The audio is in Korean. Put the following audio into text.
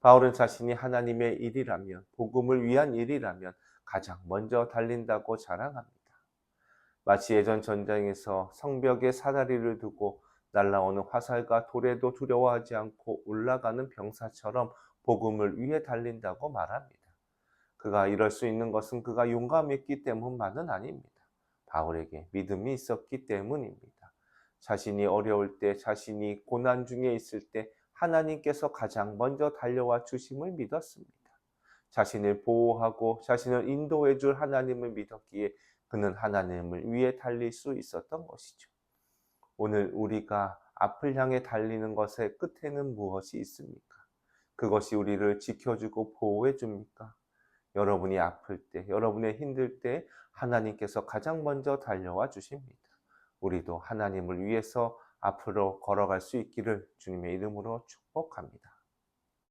바울은 자신이 하나님의 일이라면, 복음을 위한 일이라면 가장 먼저 달린다고 자랑합니다. 마치 예전 전장에서 성벽에 사다리를 두고 날라오는 화살과 돌에도 두려워하지 않고 올라가는 병사처럼 복음을 위해 달린다고 말합니다. 그가 이럴 수 있는 것은 그가 용감했기 때문만은 아닙니다. 바울에게 믿음이 있었기 때문입니다. 자신이 어려울 때, 자신이 고난 중에 있을 때 하나님께서 가장 먼저 달려와 주심을 믿었습니다. 자신을 보호하고 자신을 인도해 줄 하나님을 믿었기에 그는 하나님을 위해 달릴 수 있었던 것이죠. 오늘 우리가 앞을 향해 달리는 것의 끝에는 무엇이 있습니까? 그것이 우리를 지켜주고 보호해 줍니까? 여러분이 아플 때, 여러분의 힘들 때 하나님께서 가장 먼저 달려와 주십니다. 우리도 하나님을 위해서 앞으로 걸어갈 수 있기를 주님의 이름으로 축복합니다.